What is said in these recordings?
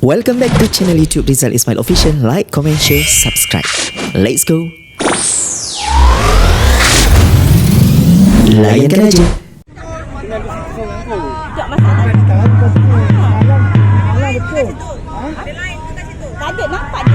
Welcome back to channel YouTube Rizal Ismail Official. Like, comment, share, subscribe. Let's go. Layankan aja. Tak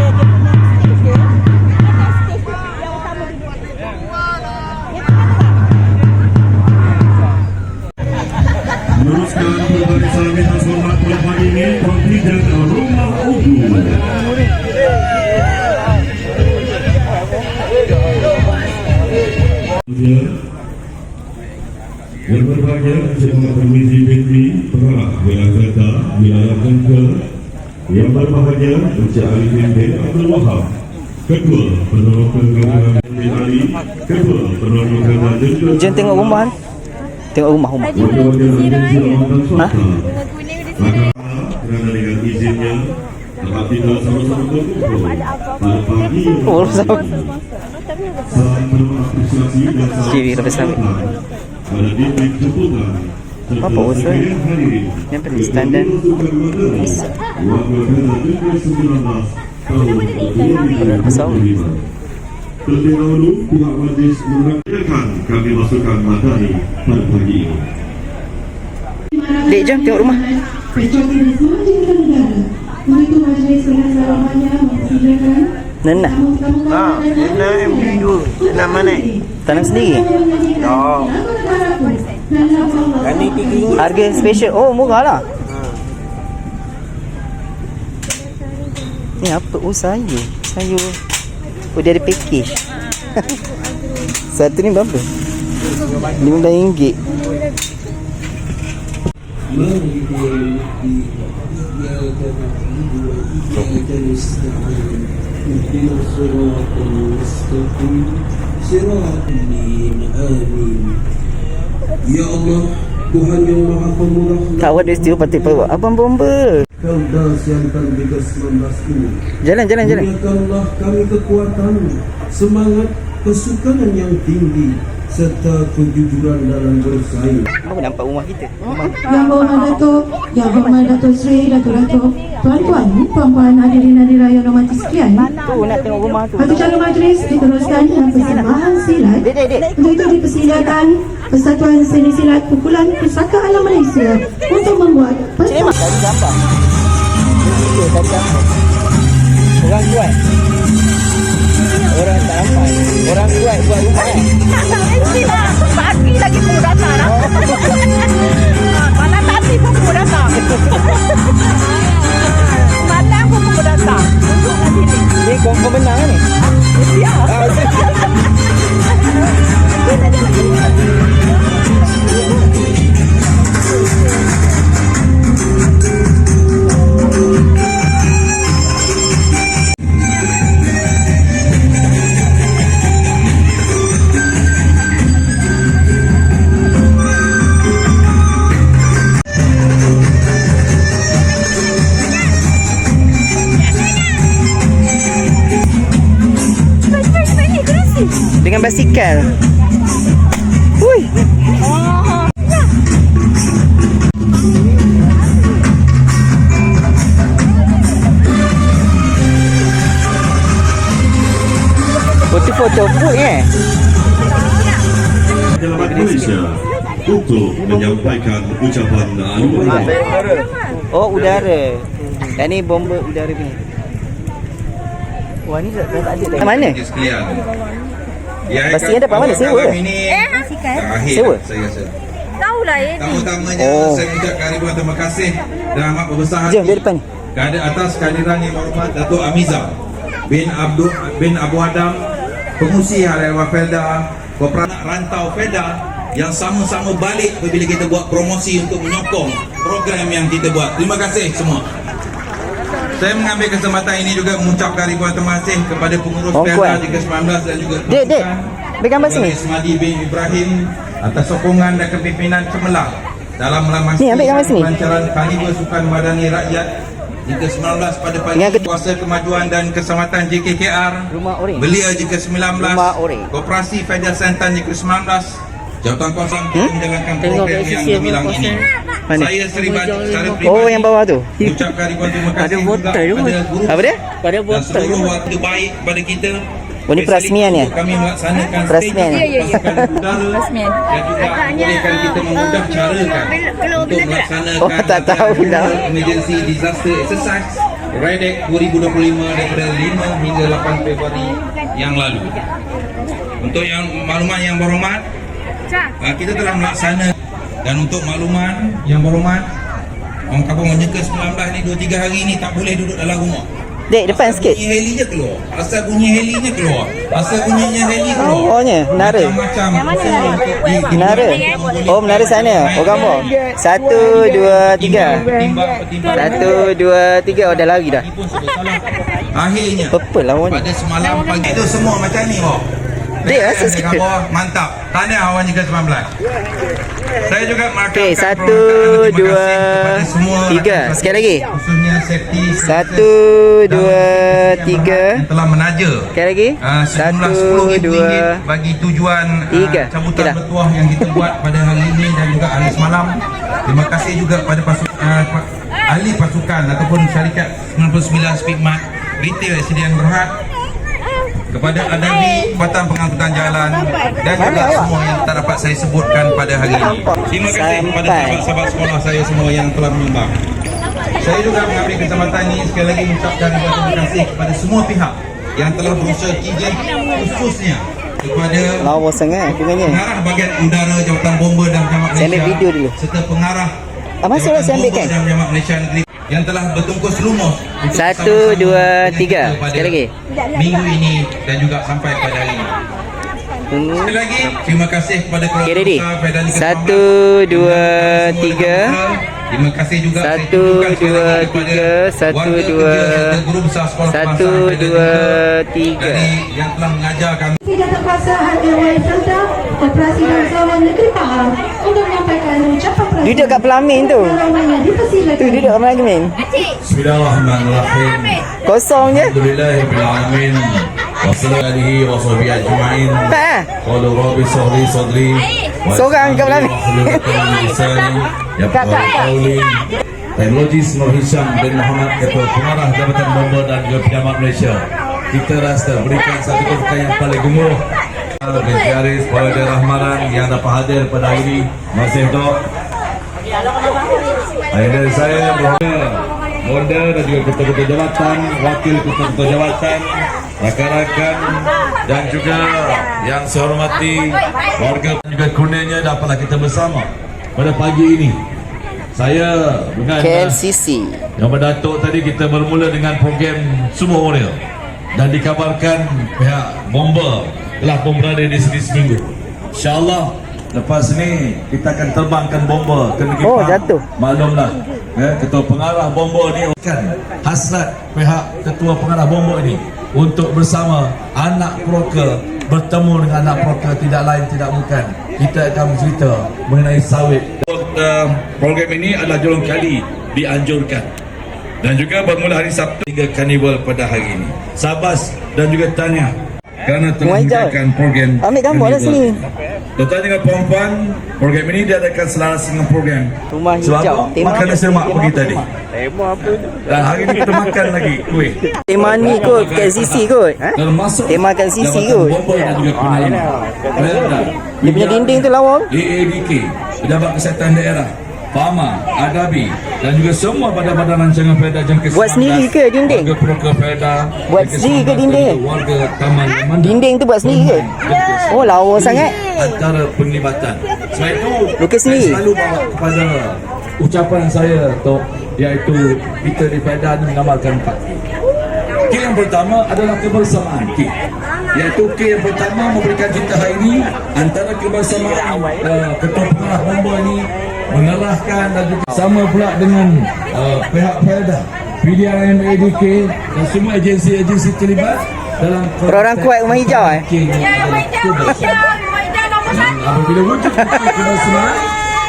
Yang berbahagia Semua Permisi Binti Wilayah Kereta Wilayah Kengkel Yang berbahagia Encik Ali bin Abdul Wahab Ketua Penolong Kegagalan Bin Ali Ketua Penolong Kegagalan Jen tengok rumah ni. Tengok rumah rumah. Ha? Kerana dengan izinnya Dapat tinggal sama-sama berkumpul Pada pagi. yang Oh. Salam penuh apresiasi dan salam. Pada Apa sekalian hadirin. Yang penting standar. Kepengurusan Madani Wakil Kerana Dinding 19 Tahun Besar. 2025 Terlebih dahulu pihak majlis mengakhirkan kami masukkan Madani pada pagi ini. Dek, jom tengok rumah. Semua tingkatan negara Majlis dengan selamanya mempersilakan Nena. Ah, Nena MDU Nena mana? Tanam sendiri. Oh tinggi Harga special. Oh, murah lah. Ni apa? Oh, sayur. Sayur. Oh, dia ada package. Satu ni berapa? RM15. Ya Allah, Tuhan yang Maha Pemurah Tak awak dia setia patut bawa. Abang bomba. Kau dahsyatkan Liga 19 ini Jalan, jalan, jalan. Berikanlah kami kekuatan, semangat, kesukaran yang tinggi serta kejujuran dalam bersaing Apa nampak rumah kita? Rumah. Yang Berhormat Datuk Yang Berhormat Datuk Sri Datuk-Datuk Tuan-tuan, puan-puan hadirin hadirat yang hormati sekian Tu nak tengok rumah tu. Untuk cara majlis diteruskan dengan persembahan silat Dek, dek, dek. Untuk itu dipersilakan Persatuan Seni Silat Pukulan Pusaka Alam Malaysia Untuk membuat Cik Emak tadi gambar. Tadi gambar. Orang kuat. Orang tak nampak. Orang kuat buat rumah kan. Mesti lah. Pagi lagi pun datang. Mana tadi pun pun datang. Malam pun pun datang. Untuk kat sini. Ni kau kau menang kan ni? Ya. Dengan basikal. Hui. Foto-foto pun eh. Malaysia untuk menyampaikan ucapan anugerah Oh udara. Yang ni bomba udara punya. Wah ni dah, dah tak ada dah. Mana? sekalian. Ya, Pastinya dapat mana? Sewa ke? Eh, kan? terakhir Sewa? saya rasa. Tahulah eh. Pertama-tamanya Oh. saya mengucapkan ribuan terima kasih dan amat berbesar hati Jom, dia depan ni. Kepada atas kehadiran yang berhormat Datuk Amiza bin Abdul bin Abu Adam pengusi Harian Felda Koperasi Rantau Felda yang sama-sama balik apabila kita buat promosi untuk menyokong program yang kita buat. Terima kasih semua. Saya mengambil kesempatan ini juga mengucapkan ribuan terima kasih kepada pengurus Oh, di ke-19 dan juga Dek, dek. Ambil gambar sini. Ismadi bin Ibrahim atas sokongan dan kepimpinan cemerlang dalam sini. pelancaran Karnival Sukan Madani Rakyat di ke-19 pada pagi Kuasa Kemajuan dan Keselamatan JKKR Rumah. Belia JK-19 Rumah orang. Koperasi Fedia Santan JK-19 Jawatan Kuasa untuk menjalankan Tengok program yang gemilang apa ini kuasa. Mana? Saya secara pribadi Oh, yang bawah tu. Ucapkan ribuan terima kasih Ada botol tu. Apa dia? Pada dan seluruh waktu baik kepada kita Oh, ni perasmian ya? Kami melaksanakan Perasmian. Ya, ya, ya. udara Dan juga bolehkan kita memudah carakan Untuk melaksanakan Oh, tak tahu lah. Emergency Disaster Exercise REDEC 2025 daripada 5 hingga 8 Februari yang lalu Untuk yang maklumat yang berhormat ah, Kita telah melaksanakan Dan untuk maklumat yang berhormat Orang kampung menyeka 19 ni 2-3 hari ni tak boleh duduk dalam rumah Dek, depan sikit. Bunyi helinya keluar. Asal bunyi helinya keluar. Asal bunyinya heli keluar. Oh, nya, menara. Macam-macam usaha untuk di- Menara. Oh, menara sana. Oh, gambar. Satu, dua, tiga. Satu, dua, tiga. Oh, dah lari dah. Akhirnya Purple lah warna. pada semalam pagi itu semua macam ni oh. Dia rasa sikit. Mantap. Tahniah awak ke 19. Saya juga Okey, satu, dua, kepada tiga. Sekali lagi. Satu, dua, tiga. telah menaja Sekali lagi. Sejumlah Satu, RM10,000 dua, bagi tujuan tiga. cabutan dah. bertuah yang kita buat pada hari ini dan juga hari semalam. Terima kasih juga pada pasuk, ah, pa- ahli pasukan ataupun syarikat 99 Speedmart Retail Sdn Berhad kepada Adabi Batan Pengangkutan Jalan dan juga semua yang tak dapat saya sebutkan pada hari ini. Terima kasih kepada sahabat-sahabat sekolah saya semua yang telah menyumbang. Saya juga mengambil kesempatan ini sekali lagi mengucapkan terima kasih kepada semua pihak yang telah berusaha kijen khususnya kepada Lawa sangat pengarah bahagian udara Jabatan Bomba dan Saya Malaysia video dulu. serta pengarah Ah, masuk lah, saya ambil kan? dan Jamat Malaysia Negeri yang telah bertungkus lumus Satu, dua, tiga. Sekali lagi. minggu ini dan juga sampai pada hari ini Hmm. Sekali lagi, terima kasih kepada keluarga Okay, ready? besar Satu, dua, tiga. Terima kasih juga Satu, dua, tiga. Satu, dua. Satu, dua, tiga. dari yang telah mengajar kami terpaksa Hargawan Serta Operasi Darussalam Negeri Pahang untuk menyampaikan ucapan perasaan. Duduk kat pelamin tu. Tu duduk lagi main. Bismillahirrahmanirrahim. Kosong je. Alhamdulillahirrahmanirrahim. Wassalamu alihi wa sahbihi ajma'in. Tak ah. Qalu rabbi sahli sadri. wa Seorang kat li amri lisani. Ya. Teknologis Nur Hisham bin Muhammad Ketua Pengarah Jabatan Bomba dan juga Malaysia Kita rasa berikan satu keputusan yang paling gemuruh. Bin Syaris Walid Rahmanan yang dapat hadir pada hari ini. Masih Dok. Hari dari saya Bonda. Bonda dan juga ketua-ketua jabatan Wakil ketua-ketua jabatan Rakan-rakan Dan juga yang saya hormati Warga dan juga kurnianya Dapatlah kita bersama Pada pagi ini. Saya dengan KLCC. yang berdatuk tadi kita bermula dengan program Sumo Warrior dan dikabarkan pihak bomba telah pun berada di sini seminggu. InsyaAllah lepas ni kita akan terbangkan bomba ke negeri Oh, Pahang. jatuh. Maklumlah ya, ketua pengarah bomba ni kan hasrat pihak ketua pengarah bomba ini untuk bersama anak proker bertemu dengan anak proker tidak lain tidak bukan kita akan bercerita mengenai sawit program ini adalah jurung kali dianjurkan dan juga bermula hari Sabtu hingga karnival pada hari ini. Sabas dan juga tanya kerana telah menjalankan program Ambil gambar lah sini. Tuan-tuan dengan puan-puan, program ini diadakan selaras dengan program. Rumah Sebab hijau. apa? Tema Makanan apa? semak pergi tadi. Dan hari ini kita makan lagi kuih. Tema ni kot KLCC kot. Ha? Termasuk Tema akan sisi kot. Pengalaman. Dia punya dinding tu lawa. AADK, Pejabat Kesihatan Daerah, FAMA, Adabi dan juga semua badan-badan rancangan Perda Jam ke Buat sendiri ke dinding? Warga Perda Buat ke-19 sendiri ke dinding? Warga Taman Lemanda. Dinding tu buat sendiri ke? Oh, lawa sangat. Antara penglibatan. Sebab itu Lukis saya sendiri? selalu bawa kepada ucapan saya Tok iaitu kita di Perda ni mengamalkan empat K. K yang pertama adalah kebersamaan K. Iaitu K yang pertama memberikan kita hari ini antara kebersamaan uh, ketua pengarah bomba ini mengarahkan dan juga sama pula dengan uh, pihak Perda PDRM ADK dan semua agensi-agensi terlibat dalam Orang kuat rumah hijau, eh? Adalah kebersamaan. Dan apabila wujud K kebersamaan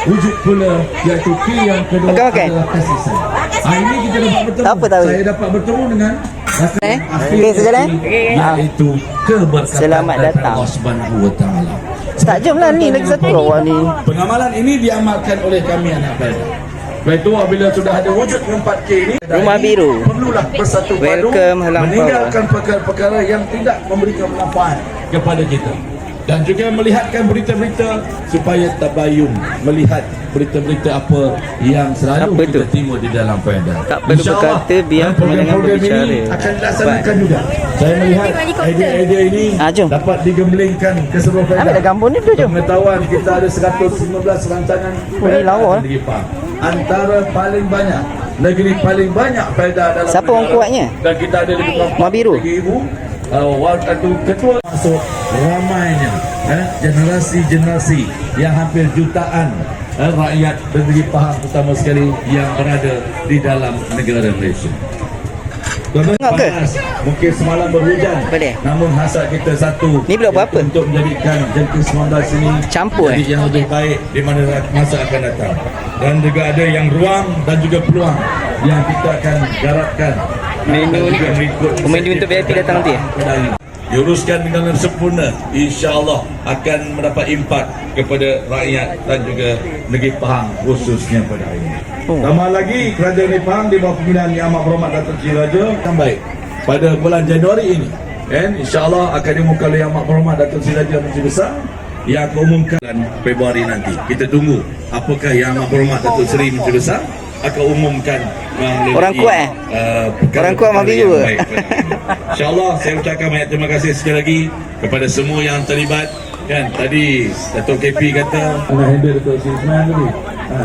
wujud pula iaitu K yang kedua Okey, okey. adalah kasih sayang. Hari ini kita dapat bertemu. Apa tahu? Saya dapat bertemu dengan rakan Eh? akhir Okey, sejalan? ini, Iaitu keberkatan Selamat daripada datang. Allah Subhanahu wa taala. Tak jom lah ni lagi satu awak ni. Pengamalan ini diamalkan oleh kami anak Perda. Lepas itu apabila sudah ada wujud 4K ini Rumah biru. Perlulah bersatu padu Welcome, Meninggalkan perkara-perkara yang tidak memberikan manfaat kepada kita dan juga melihatkan berita-berita supaya tabayun melihat berita-berita apa yang selalu Apa kita timur di dalam faedah. Tak perlu InsyaAllah, berkata, biar eh, program-program pendengar ini berbicara. akan dilaksanakan juga. Saya melihat idea-idea ini jom. dapat digemblengkan ke seluruh faedah. Ambil gambar ni tu, jom. Pengetahuan kita ada 115 rancangan Oh, ni lawa, eh. negeri Pahang. Antara paling banyak negeri paling banyak faedah dalam Siapa orang kuatnya? Dan kita ada lebih kurang Mak Biru? 3,000 uh, waktu ketua masuk ramainya eh, generasi-generasi yang hampir jutaan eh, rakyat negeri Pahang terutama sekali yang berada di dalam negara Malaysia. Tuan-tuan, panas. Mungkin semalam berhujan. Boleh. Namun hasrat kita satu. Ni berapa? iaitu Untuk menjadikan jangka 19 ini Campur, eh? yang lebih baik di mana masa akan datang. Dan juga ada yang ruang dan juga peluang yang kita akan garapkan. Menu ni- menu untuk VIP datang nanti. Diuruskan dengan sempurna InsyaAllah akan mendapat impak Kepada rakyat dan juga Negeri Pahang khususnya pada hari ini Oh. Tambah lagi kerajaan Negeri Pahang Di bawah pimpinan Yang Amat Berhormat Datuk Seri Raja Yang baik Pada bulan Januari ini Dan insyaAllah akan diumumkan oleh Yang Amat Berhormat Datuk Seri Raja Menteri Besar yang akan umumkan Februari nanti. Kita tunggu apakah yang amat berhormat Datuk Seri Menteri Besar akan umumkan Orang kuat, eh? uh, Orang kuat mah perkara biru, yang baik pada hari ini. InsyaAllah saya ucapkan banyak terima kasih sekali lagi kepada semua yang terlibat. Kan tadi Datuk KP kata nak handle Datuk Ismail tadi. Ha.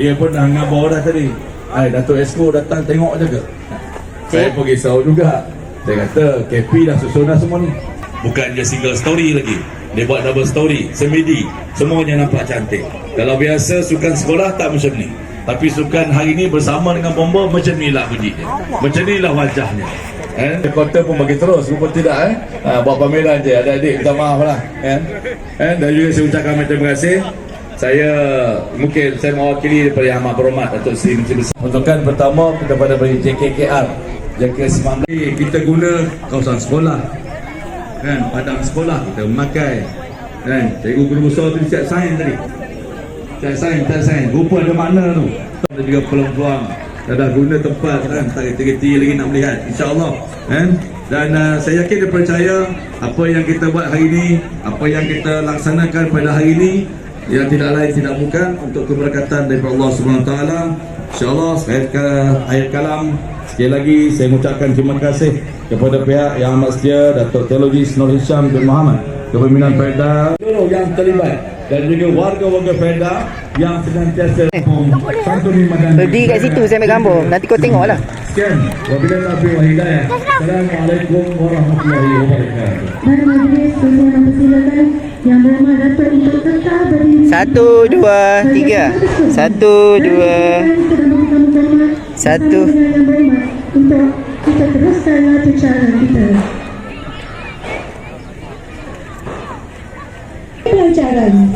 Dia pun dah ngabar dah tadi. Hai Datuk Esko datang tengok je ke? Saya pun risau juga. Saya kata KP dah susun dah semua ni. Bukan dia single story lagi. Dia buat double story, semedi. Semuanya nampak cantik. Kalau biasa sukan sekolah tak macam ni. Tapi sukan hari ni bersama dengan bomba macam ni lah bunyi dia. Macam ni lah wajahnya. Eh, kota pun bagi terus, rupa tidak eh. Ha, buat pameran je, adik-adik minta maaf lah. Eh. Eh, dan juga saya ucapkan terima kasih. Saya mungkin saya mewakili daripada Yang Amat Berhormat Datuk Seri Menteri Besar. Untukan pertama kepada bagi JKKR. JK19 kita guna kawasan sekolah. Kan, padang sekolah kita memakai. Kan, cikgu guru besar tu siap sains tadi. Siap sains, siap sains. Rupa ada makna tu. Dan juga peluang-peluang. Dah dah guna tempat kan, tak kerti-kerti lagi nak melihat. InsyaAllah. Kan? Dan uh, saya yakin dan percaya apa yang kita buat hari ini, apa yang kita laksanakan pada hari ini yang tidak lain tidak bukan untuk keberkatan daripada Allah Subhanahu Taala. InsyaAllah saya ke ayat kalam Sekali lagi saya mengucapkan terima kasih kepada pihak yang amat setia Datuk Teologi Nur Hisham bin Muhammad Kepimpinan Perda yang terlibat dan juga warga-warga Perda yang senantiasa santuni makan Berdiri kat situ saya ambil gambar. Nanti kau tengok lah. Sekian Wabillahi taufiq wal hidayah. Assalamualaikum warahmatullahi wabarakatuh. Para majlis saya mempersilakan Yang Berhormat Datuk untuk tetap berdiri Satu, dua, tiga. Satu, dua. Satu. Untuk kita teruskan cara kita Pelajaran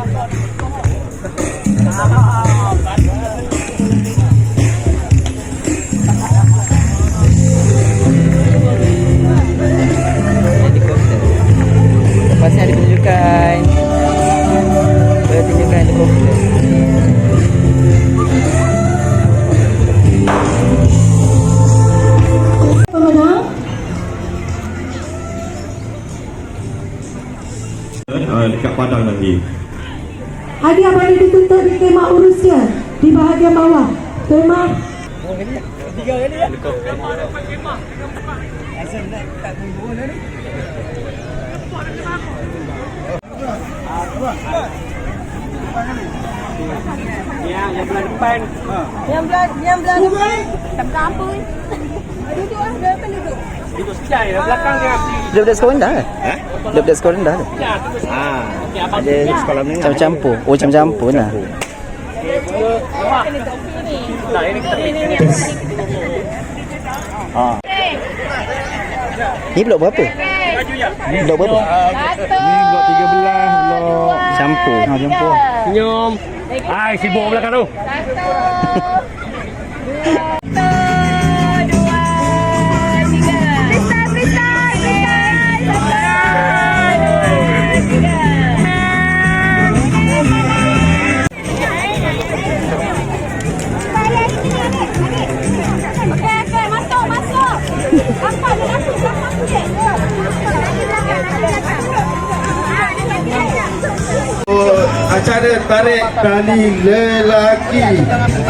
Helikopter. Lepas ada penunjukan. Penunjukan helikopter. Bahagian bawah. Kemah Yang belah yang belah depan. Tak belah apa. Duduk ah, depan duduk. Budak-budak sekolah rendah ke? Eh? Budak-budak sekolah rendah ke? Ah. Ada sekolah menengah. Campur-campur. Oh, campur-campur lah. Ah. Ni blok berapa? Blok berapa? Ni blok 13, blok Campur. Ha, campur. Senyum. Hai, sibuk belakang tu. Ada tarik tali lelaki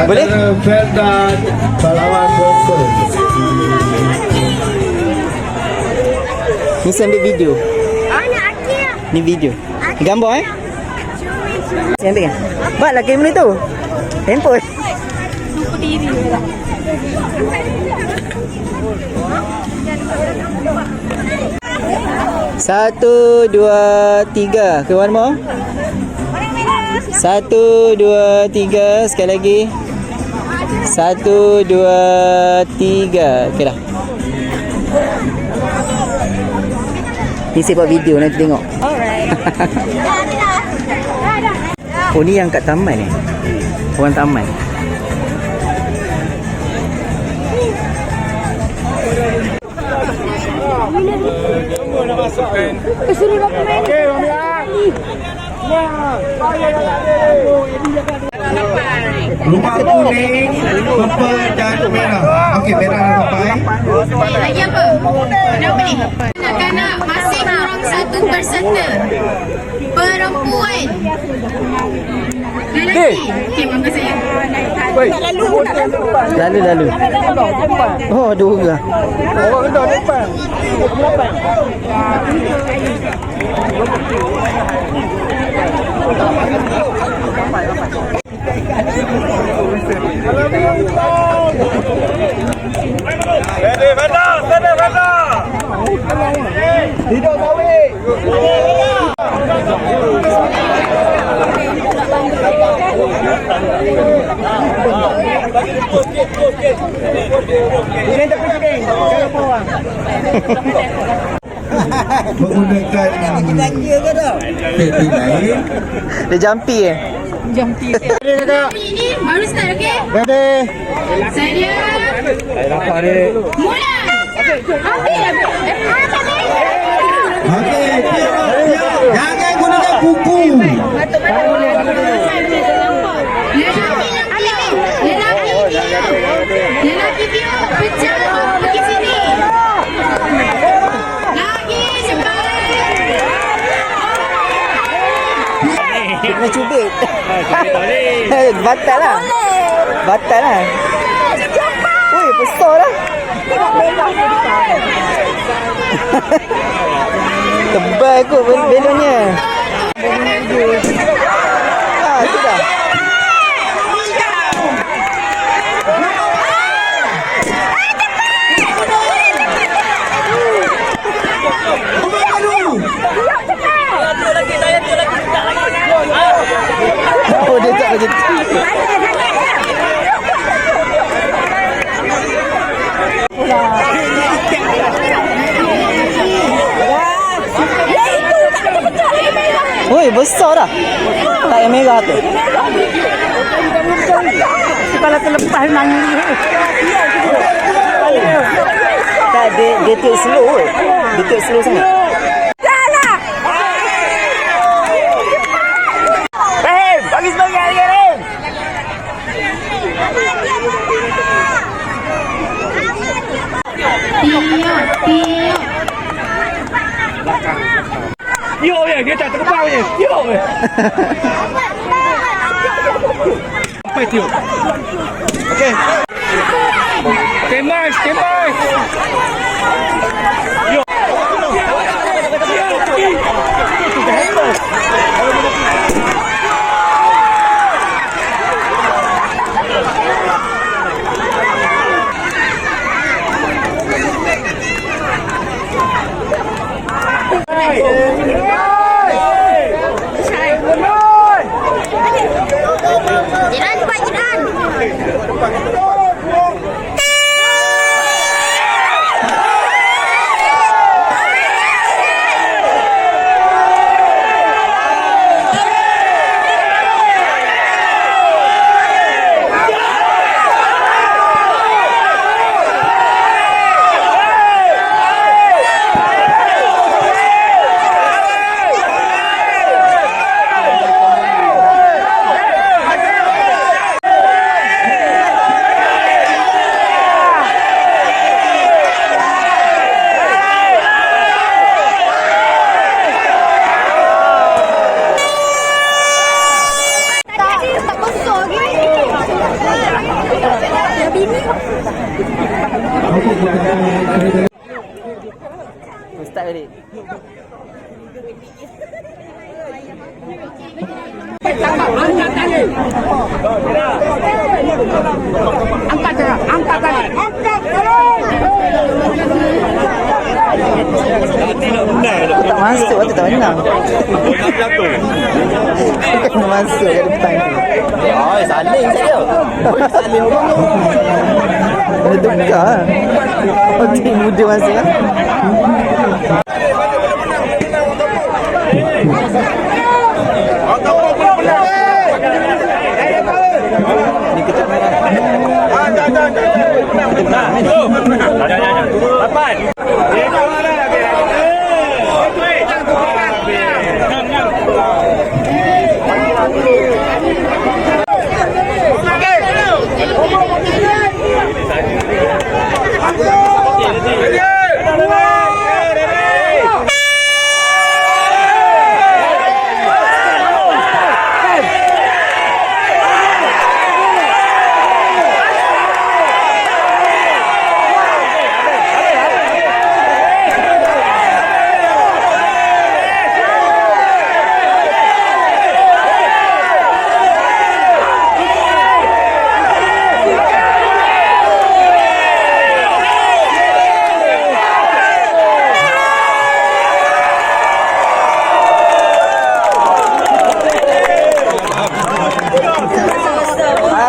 Boleh? Felda Palawan Bomber. Ni saya ambil video. Ni video. Ni gambar eh. Saya ambil kan? Buat lah kamera tu. Handphone. Satu, dua, tiga. Ke one more? Satu, dua, tiga. Sekali lagi. Satu, dua, tiga. Okey dah. Ni saya buat video nanti tengok. Alright. oh ni yang kat taman ni. Orang taman. Rumah kuning, purple dan merah. Okey, merah dah sampai. Lagi apa? Kenapa ni? Kanak-kanak masih kurang satu peserta. Perempuan. Lelaki. Okey, bangga saya. Lalu lalu. Oh dua orang. Direita pro Quem? Direita pro Quem? Menggunakan teknik lain. Dia jumpy eh. Ini baru start, okey? Ready? Saya. Mula. Ambil. Okey, tiap, tiap. Jangan gunakan kuku. Lelaki. View. Pecah. Pergi sini. Lagi cepat. Kena cubit. Batal lah. Batal lah. Ui, besar lah. Tebal kot bel- belonnya. Ah, tu dah. Oh, dia tak macam tu. Oi, besar dah. Merah tu. Kepala terlepas nangis. Tak, dia, dia take slow. Dia take slow sangat. Rahim, bagi Rahim. Tiup. Tiup. Tiup je, dia tak terkepal je. Tiup je. Apa tiup? Okey. Tembak, tembak. Yo. Jiran cepat jiran. Start balik. Tak masuk tu tak menang. Kena masuk ke depan tu. Oh, saling saya. Saling orang. Ada tukar. Oh, tim muda masuk kan. Ni ketuk merah.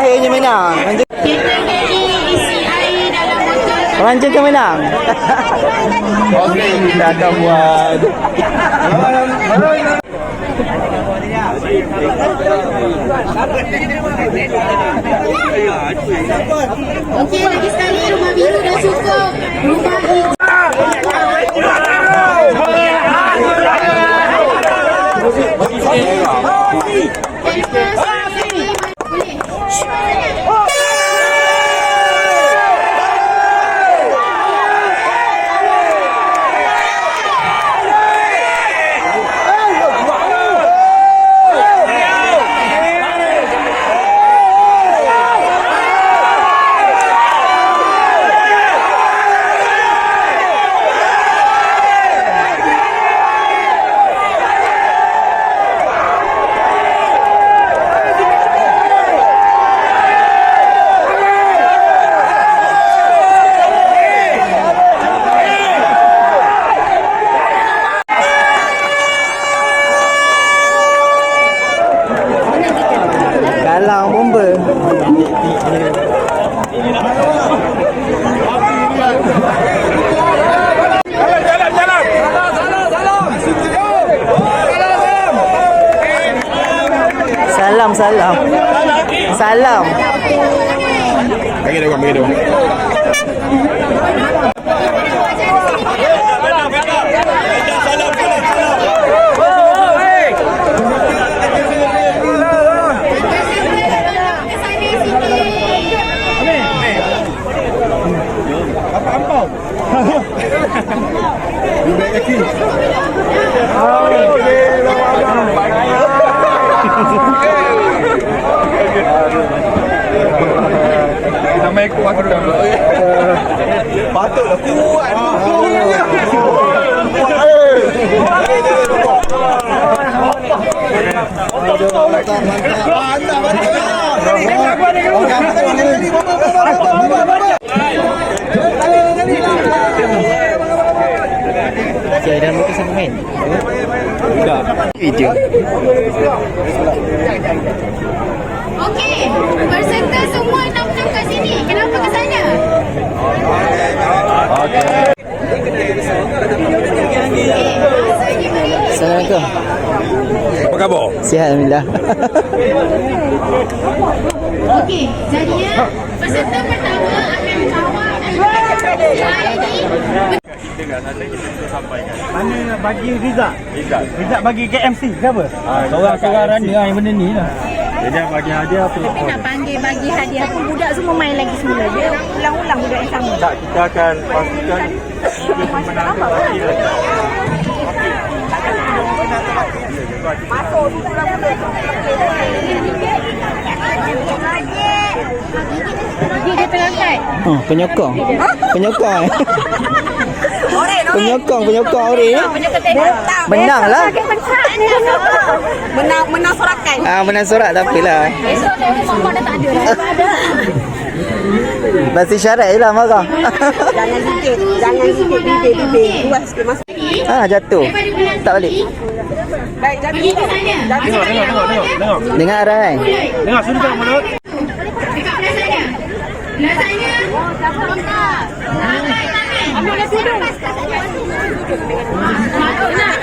Akhirnya menang. Ranjang, Kita ini isi air dalam Ranjang kan menang. Okey, kita akan buat. Okey lagi sekali rumah biru dah cukup. Rumah hijau. Galang bomba. Salam salam. Salam. Bagi Nama aku aku dah. Patutlah kuat. Saya dah muka sama main. Enggak. Video. Okey, peserta semua nak kat sini. Kenapa ke sana? Okey. Assalamualaikum. Apa khabar? Sihat Alhamdulillah. Okey, jadinya peserta pertama akan kawal ini Mana bagi Rizal? Rizal. Rizal bagi KMC ke apa? Seorang-seorang runner yang benda ni lah. Jadi bagi hadiah apa? Tapi nak panggil bagi hadiah pun budak semua main lagi semula. Dia ulang-ulang budak yang sama. Tak, kita akan pastikan Masuk tu budak. Dia tengah kat. Oh, penyokong. Penyokong. eh. Penyokong, penyokong ori ni. Menang lah. Menang menang sorakan. Ah, menang sorak tapi lah. Esok tengok mak dah tak ada dah. Basi syarat je lah marah. Jangan sikit, jangan sikit bibir bibir. Luas sikit mas. ah, jatuh. Tak balik. Baik, ke sana. Tengok, tengok, tengok, tengok, tengok. Dengar arah kan? Tengok, sudut tengok mulut. Dekat belah sana. Belah sana. Ambil tangan. Ambil dah sudut. Masuk nak.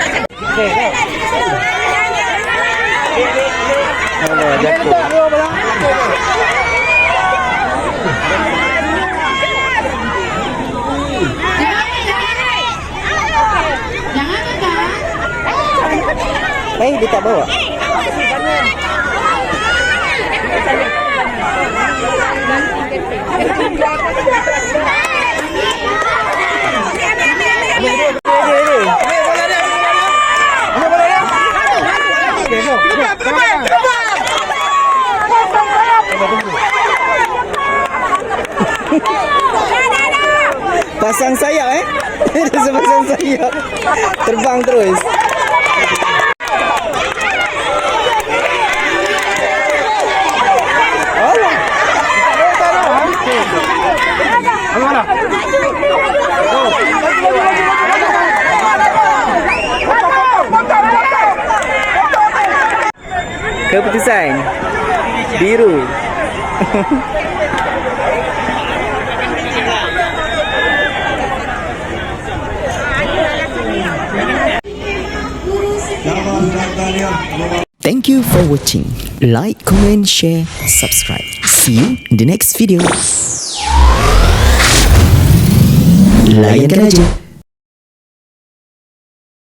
Allah, jatuh. Jangan kakak. Eh, dia tak bawa. Pasang sayap eh. Dia sepasang sayap. Terbang terus. Keputusan biru. you for watching. Like, comment, share, subscribe. See you in the next video. Layankan aja.